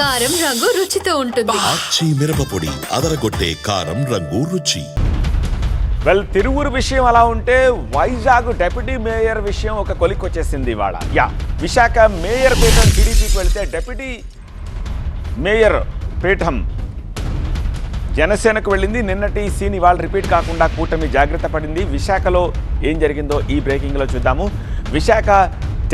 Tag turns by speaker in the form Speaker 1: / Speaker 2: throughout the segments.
Speaker 1: కారం రంగు రుచితో ఉంటుంది.
Speaker 2: ఆచి మిరపపొడి అదరగొట్టే కారం రంగు రుచి.
Speaker 3: వెల్ తిరువురు విషయం అలా ఉంటే వైజాగ్ డెప్యూటీ మేయర్ విషయం ఒక కొలిక్ వచ్చేసింది ఇవాళ. యా విశాఖ మేయర్ పీఠం టీడీపీకి వెళ్తే డెప్యూటీ మేయర్ పీఠం జనసేనకు వెళ్ళింది. నిన్నటి సీన్ ఇవాళ రిపీట్ కాకుండా కూటమి జాగ్రత్త పడింది. విశాఖలో ఏం జరిగిందో ఈ బ్రేకింగ్లో చూద్దాము. విశాఖ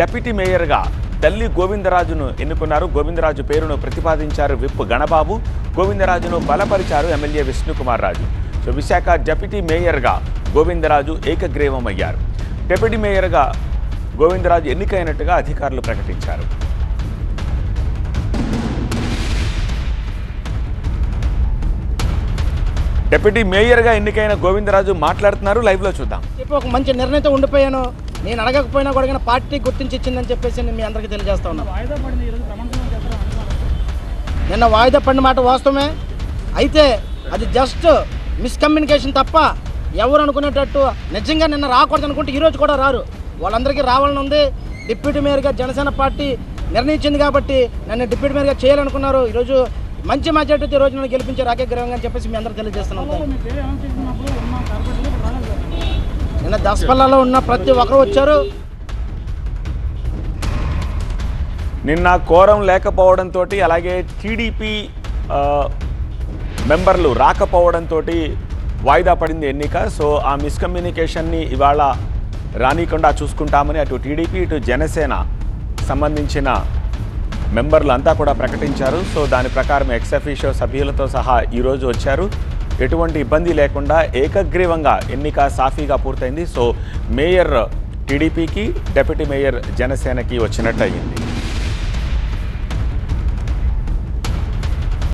Speaker 3: డెప్యూటీ మేయర్గా తల్లి గోవిందరాజును ఎన్నుకున్నారు. గోవిందరాజు పేరును ప్రతిపాదించారు విప్ గణబాబు. గోవిందరాజును బలపరిచారు MLA Vishnukumar Raju so Visakha deputy మేయర్గా గోవిందరాజు ఏకగ్రీవం అయ్యారు డెప్యూటీ మేయర్గా గోవిందరాజు ఎన్నికైనట్టుగా అధికారులు ప్రకటించారు. డెప్యూటీ మేయర్గా ఎన్నికైన గోవిందరాజు మాట్లాడుతున్నారు. లైవ్లో చూద్దాం.
Speaker 4: ఒక మంచి నిర్ణయంతో ఉండిపోయాను. నేను అడగకపోయినా కూడా కానీ పార్టీ గుర్తించి ఇచ్చిందని చెప్పేసి నేను మీ అందరికీ తెలియజేస్తా ఉన్నాను నిన్న వాయిదా పడిన మాట వాస్తవమే. అయితే అది జస్ట్ మిస్కమ్యూనికేషన్ తప్ప ఎవరు అనుకునేటట్టు నిజంగా నిన్న రాకూడదు అనుకుంటే ఈరోజు కూడా రారు. వాళ్ళందరికీ రావాలని ఉంది. డిప్యూటీ మేయర్గా జనసేన పార్టీ నిర్ణయించింది కాబట్టి నన్ను డిప్యూటీ మేయర్గా చేయాలనుకున్నారు. ఈరోజు మంచి మెజార్టీతో ఈ రోజు నన్ను గెలిపించారు రాకేగ్రహంగా అని చెప్పేసి మీ అందరూ తెలియజేస్తున్నాను. నిన్న దసపల్లలో ఉన్న ప్రతి ఒక్కరు వచ్చారు.
Speaker 3: నిన్న కోరం లేకపోవడంతో అలాగే టీడీపీ మెంబర్లు రాకపోవడంతో వాయిదా పడింది ఎన్నిక. సో ఆ మిస్కమ్యూనికేషన్ని ఇవాళ రానికుండా చూసుకుంటామని అటు టీడీపీ ఇటు జనసేన సంబంధించిన మెంబర్లు అంతా కూడా ప్రకటించారు. సో దాని ప్రకారం ఎక్సఫీషియో సభ్యులతో సహా ఈరోజు వచ్చారు. ఎటువంటి ఇబ్బంది లేకుండా ఏకగ్రీవంగా ఎన్నిక సాఫీగా పూర్తయింది. సో మేయర్ టీడీపీకి డెప్యూటీ మేయర్ జనసేనకి వచ్చినట్టు అయ్యింది.